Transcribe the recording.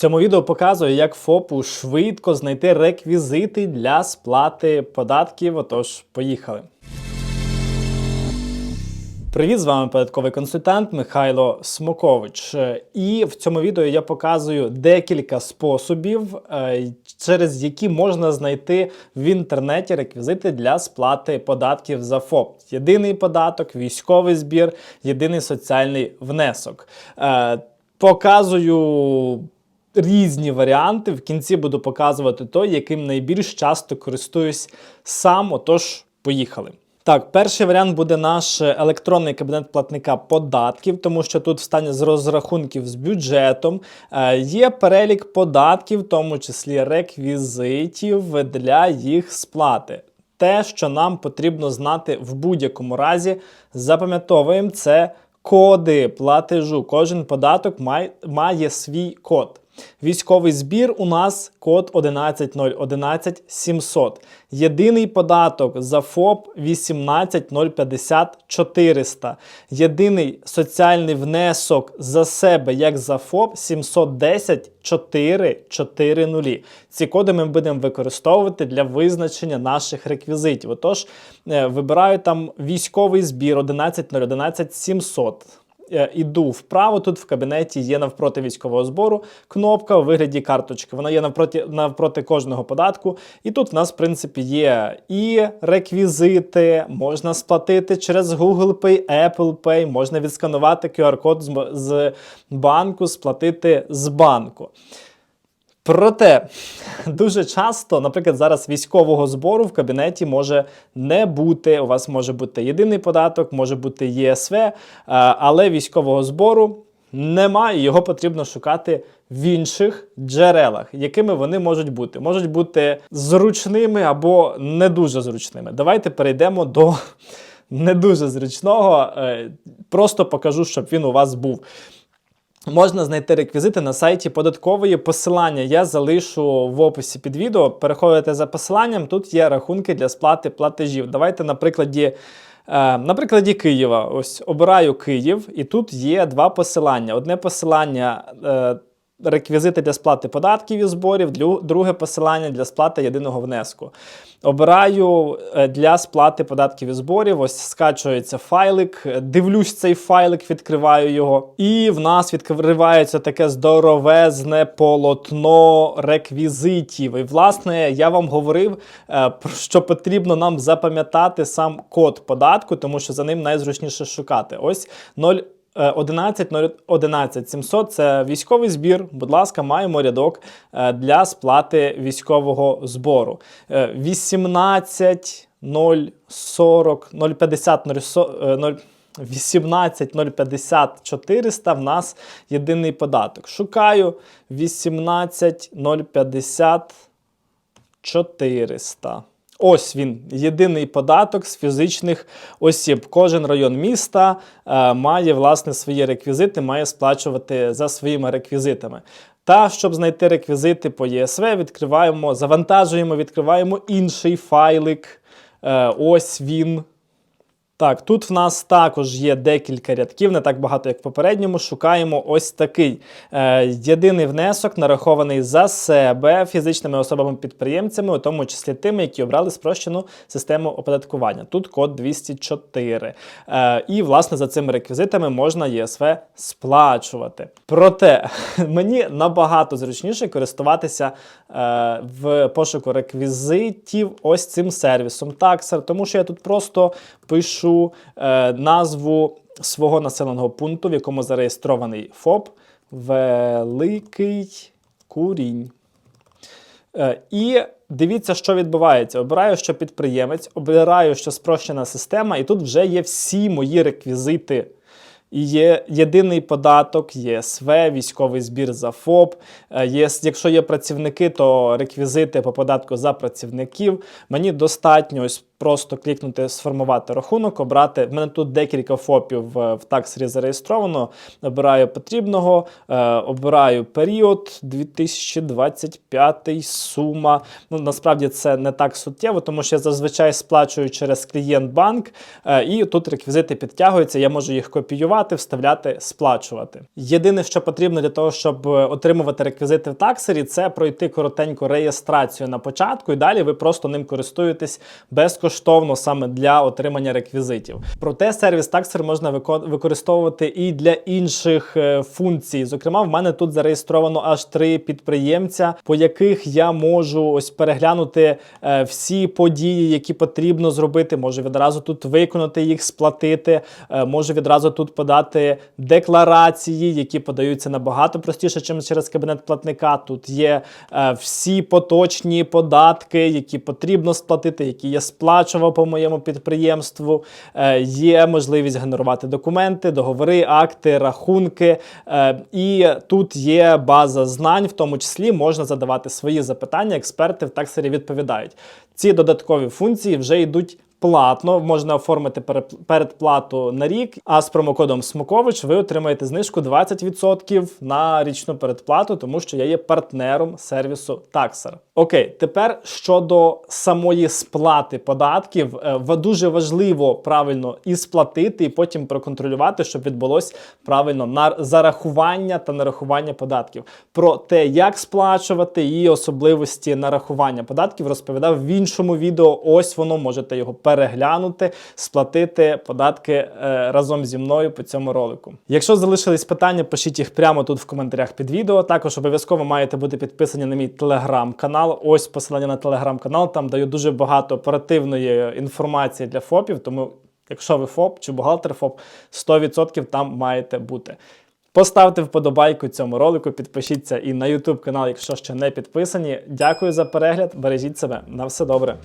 цьому відео показую, як ФОПу швидко знайти реквізити для сплати податків. Отож, поїхали. Привіт, з вами податковий консультант Михайло Смокович. Е, І в цьому відео я показую декілька способів, е, через які можна знайти в інтернеті реквізити для сплати податків за ФОП. Єдиний податок, військовий збір, єдиний соціальний внесок. Е, Показую різні варіанти. В кінці буду показувати той, яким найбільш часто користуюсь сам. Отож, поїхали. Так, перший варіант буде наш електронний кабінет платника податків, тому що тут в стані з розрахунків з бюджетом е, є перелік податків, в тому числі реквізитів для їх сплати. Те, що нам потрібно знати в будь-якому разі, запам'ятовуємо це коди платежу. Кожен податок має, має свій код. Військовий збір у нас код 11011700. 700. Єдиний податок за ФОП 18050 400. Єдиний соціальний внесок за себе, як за ФОП 710 440. Ці коди ми будемо використовувати для визначення наших реквізитів. Отож, е, вибираю там військовий збір 11011700. 700 е, іду вправо. Тут в кабінеті є навпроти військового збору кнопка у вигляді карточки. Вона є навпроти, навпроти кожного податку. І тут в нас, в принципі, є і реквізити, можна сплатити через Google Pay, Apple Pay, можна відсканувати QR-код з банку, сплатити з банку. Проте дуже часто, наприклад, зараз військового збору в кабінеті може не бути. У вас може бути єдиний податок, може бути ЄСВ, е, але військового збору немає. Його потрібно шукати в інших джерелах, якими вони можуть бути. Можуть бути зручними або не дуже зручними. Давайте перейдемо до не дуже зручного. е, Просто покажу, щоб він у вас був. Можна знайти реквізити на сайті податкової. Посилання я залишу в описі під відео. Переходите за посиланням. Тут є рахунки для сплати платежів. Давайте на прикладі. е, На прикладі Києва, ось обираю Київ, і тут є два посилання. Одне посилання е, реквізити для сплати податків і зборів, друге посилання для сплати єдиного внеску. Обираю е, для сплати податків і зборів. Ось скачується файлик. е, Дивлюсь цей файлик, відкриваю його. І в нас відкривається таке здоровезне полотно реквізитів. І, власне, я вам говорив, е, що потрібно нам запам'ятати сам код податку, тому що за ним найзручніше шукати. Ось 0. 11 011 700 – це військовий збір. Будь ласка, маємо рядок е, для сплати військового збору. Е, 18 040 050 0 18 050 400 в нас єдиний податок. Шукаю 18 050 400. Ось він, єдиний податок з фізичних осіб. Кожен район міста е, має власне свої реквізити, має сплачувати за своїми реквізитами. Та щоб знайти реквізити по ЄСВ, відкриваємо, завантажуємо, відкриваємо інший файлик. Е, ось він. Так, тут в нас також є декілька рядків, не так багато, як в попередньому. Шукаємо ось такий е, єдиний внесок, нарахований за себе фізичними особами-підприємцями, у тому числі тими, які обрали спрощену систему оподаткування. Тут код 204. Е, і, власне, за цими реквізитами можна ЄСВ сплачувати. Проте мені набагато зручніше користуватися е, в пошуку реквізитів ось цим сервісом Taxer, тому що я тут просто пишу е, назву свого населеного пункту, в якому зареєстрований ФОП Великий Курінь. Е, І дивіться, що відбувається. Обираю, що підприємець, обираю, що спрощена система, і тут вже є всі мої реквізити. Є єдиний податок, ЄСВ, військовий збір за ФОП. Е, Є, якщо є працівники, то реквізити по податку за працівників. Мені достатньо ось просто клікнути сформувати рахунок, обрати. В мене тут декілька ФОПів в, в таксері зареєстровано. Обираю потрібного, е, обираю період 2025 сума. Ну насправді це не так суттєво, тому що я зазвичай сплачую через клієнт банк, е, і тут реквізити підтягуються. Я можу їх копіювати. Реєструвати, вставляти, сплачувати. Єдине, що потрібно для того, щоб е, отримувати реквізити в таксері, це пройти коротеньку реєстрацію на початку, і далі ви просто ним користуєтесь безкоштовно саме для отримання реквізитів. Проте сервіс таксер можна використовувати і для інших е, функцій. Зокрема, в мене тут зареєстровано аж три підприємця, по яких я можу ось переглянути е, всі події, які потрібно зробити. Можу відразу тут виконати їх, сплатити. можу відразу тут подати декларації, які подаються набагато простіше, ніж через кабінет платника. Тут є е, всі поточні податки, які потрібно сплатити, які я сплачував по моєму підприємству. Е, є можливість генерувати документи, договори, акти, рахунки. Е, і тут є база знань, в тому числі можна задавати свої запитання. Експерти в таксері відповідають. Ці додаткові функції вже йдуть. Платно можна оформити передплату на рік, а з промокодом Смокович ви отримаєте знижку 20% на річну передплату, тому що я є партнером сервісу Taxer. Окей, тепер щодо самої сплати податків, е, дуже важливо правильно і сплатити, і потім проконтролювати, щоб відбулось правильно на зарахування та нарахування податків. Про те, як сплачувати і особливості нарахування податків, розповідав в іншому відео. Ось воно можете його переглянути, сплатити податки е, разом зі мною по цьому ролику. Якщо залишились питання, пишіть їх прямо тут в коментарях під відео. Також обов'язково маєте бути підписані на мій телеграм-канал. Ось посилання на телеграм-канал. Там даю дуже багато оперативної інформації для ФОПів. Тому, якщо ви ФОП чи бухгалтер ФОП, 100% там маєте бути. Поставте вподобайку цьому ролику, підпишіться і на YouTube канал, якщо ще не підписані. Дякую за перегляд. Бережіть себе. На все добре.